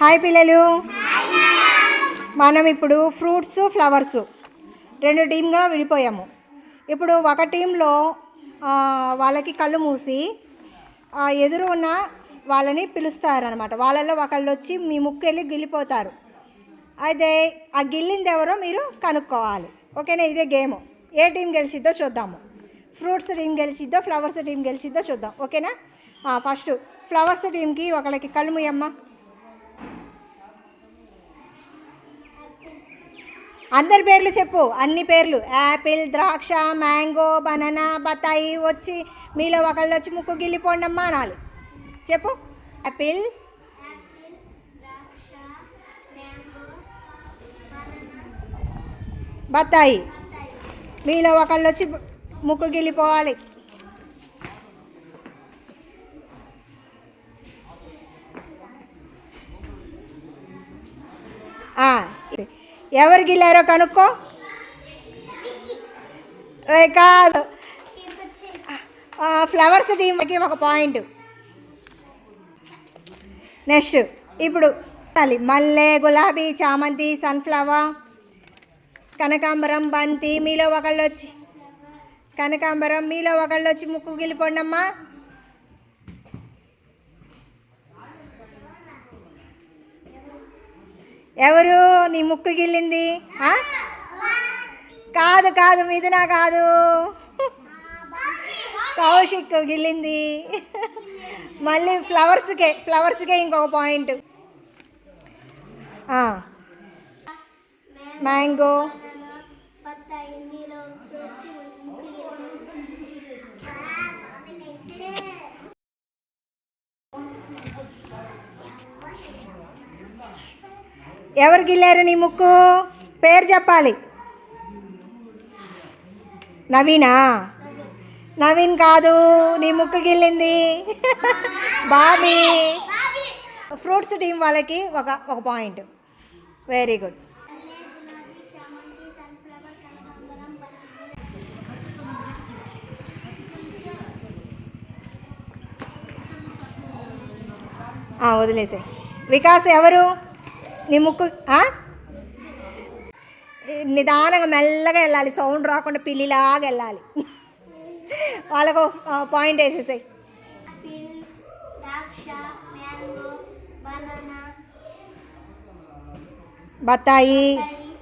Hi పిల్లలు. మనం ఇప్పుడు ఫ్రూట్స్ ఫ్లవర్స్ రెండు టీమ్గా విడిపోయాము. ఇప్పుడు ఒక టీంలో వాళ్ళకి కళ్ళు మూసి ఆ, ఎదురు ఉన్న వాళ్ళని పిలుస్తారనమాట వాళ్ళల్లో ఒకళ్ళు వచ్చి మీ ముక్కు వెళ్ళి గిల్లిపోతారు. అయితే ఆ గిల్లింది ఎవరో మీరు కనుక్కోవాలి. ఓకేనా? ఇదే గేమ్. ఏ టీం గెలిచిద్దో చూద్దాము. ఫ్రూట్స్ టీం గెలిచిద్దో ఫ్లవర్స్ టీం గెలిచిద్దో చూద్దాం. ఓకేనా? ఫస్ట్ ఫ్లవర్స్ టీంకి ఒకళ్ళకి కళ్ళు ముయ్యమ్మ అందరి పేర్లు చెప్పు అన్ని పేర్లు. యాపిల్ ద్రాక్ష మ్యాంగో బనానా బత్తాయి వచ్చి మీలో ఒకళ్ళు వచ్చి ముక్కు గిల్లిపోండి అమ్మా అనాలి. చెప్పు. యాపిల్ బత్తాయి. మీలో ఒకళ్ళు వచ్చి ముక్కు గిల్లిపోవాలి ఆ, ఎవరు గిల్లారో కనుక్కో. కాదు. ఫ్లవర్స్ టీమ్కి ఒక పాయింట్. నెక్స్ట్ ఇప్పుడు తల్లి మల్లె గులాబీ చామంతి సన్ఫ్లవర్ కనకాంబరం బంతి మీలో ఒకళ్ళు వచ్చి కనకాంబరం మీలో ఒకళ్ళు వచ్చి ముక్కు గిలిపోండమ్మా ఎవరు నీ ముక్కు గిల్లింది? కాదు కాదు మిథునా కాదు. కౌశిక్ గిల్లింది. మళ్ళీ ఫ్లవర్స్కే ఫ్లవర్స్కే ఇంకొక పాయింట్. మ్యాంగో. ఎవరు గిల్లారు నీ ముక్కు? పేరు చెప్పాలి. నవీనా? నవీన్ కాదు నీ ముక్కు గిల్లింది బాబీ. ఫ్రూట్స్ టీం వాళ్ళకి ఒక ఒక పాయింట్. Very good. వదిలేసే వికాస్ ఎవరు? నీ ముక్కు నిదానంగా మెల్లగా వెళ్ళాలి. సౌండ్ రాకుండా పిల్లిలాగా వెళ్ళాలి. వాళ్ళకు పాయింట్ వేసేసాయి. బత్తాయి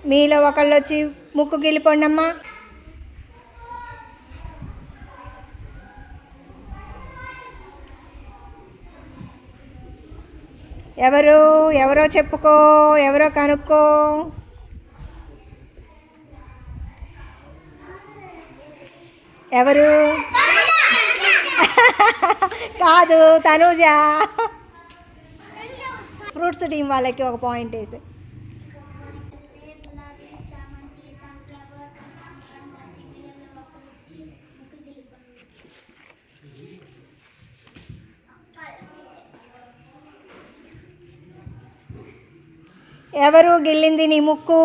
మీలో ఒకళ్ళు వచ్చి ముక్కు గిలిపోండమ్మా ఎవరు ఎవరో చెప్పుకో ఎవరో కనుక్కో. ఎవరు? కాదు తనూజ. ఫ్రూట్స్ టీం వాళ్ళకి ఒక పాయింట్ వేసి గులాబీ చామంతి సన్ఫ్లవర్ కనకాంబరం బంతి వీళ్ళలో ఒకరు వచ్చి ముక్కు గిల్లిపోండి ఎవరు గిల్లింది నీ ముక్కు?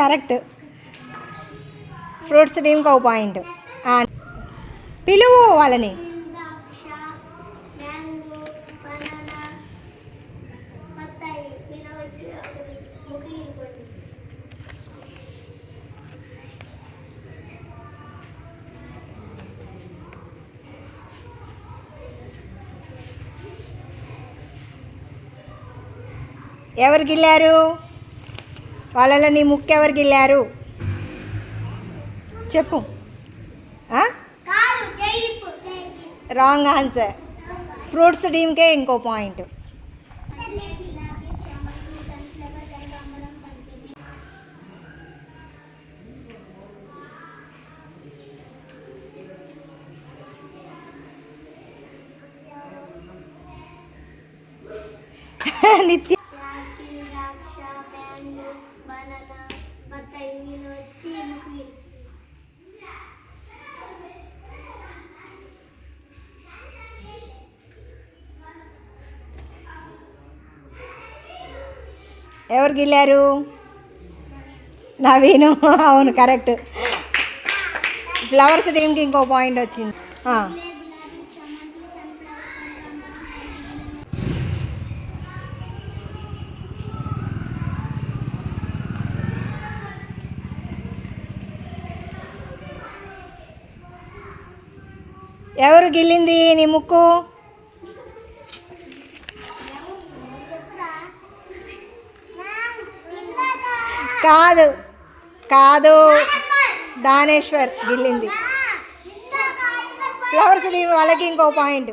కరెక్ట్. ఫ్రూట్స్ టీమ్కి ఒక పాయింట్. పిలువు వాళ్ళని ద్రాక్ష మ్యాంగో బనానా బత్తాయి మీరు వచ్చి ఒకరు ముక్కు గిల్లిపోండి ఎవరు గిల్లారు వాళ్ళలో నీ ముక్కు ఎవరు గిల్లారు చెప్పు రాంగ్ ఆన్సర్ ఫ్రూట్స్ టీంకే ఇంకో పాయింట్ నిత్య ఎవరు గిల్లారు నవీను. అవును కరెక్ట్. ఫ్లవర్స్ టీమ్కి ఇంకో పాయింట్ వచ్చింది. ఎవరు గిల్లింది నీ ముక్కు? కాదు. కాదు. దానేశ్వర్ గిల్లింది. ఫ్లవర్స్ వాళ్ళకి ఇంకో పాయింట్.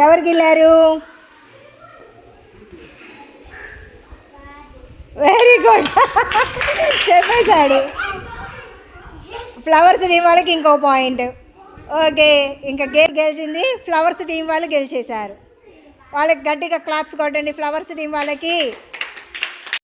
ఎవరికి వెళ్ళారు? వెరీ గుడ్ చెప్పేశాడు. ఫ్లవర్స్ టీం వాళ్ళకి ఇంకో పాయింట్ ఓకే ఇంకా గేమ్ గెలిచింది. ఫ్లవర్స్ టీం వాళ్ళు గెలిచేశారు. వాళ్ళకి గట్టిగా క్లాప్స్ కొట్టండి. ఫ్లవర్స్ టీం వాళ్ళకి.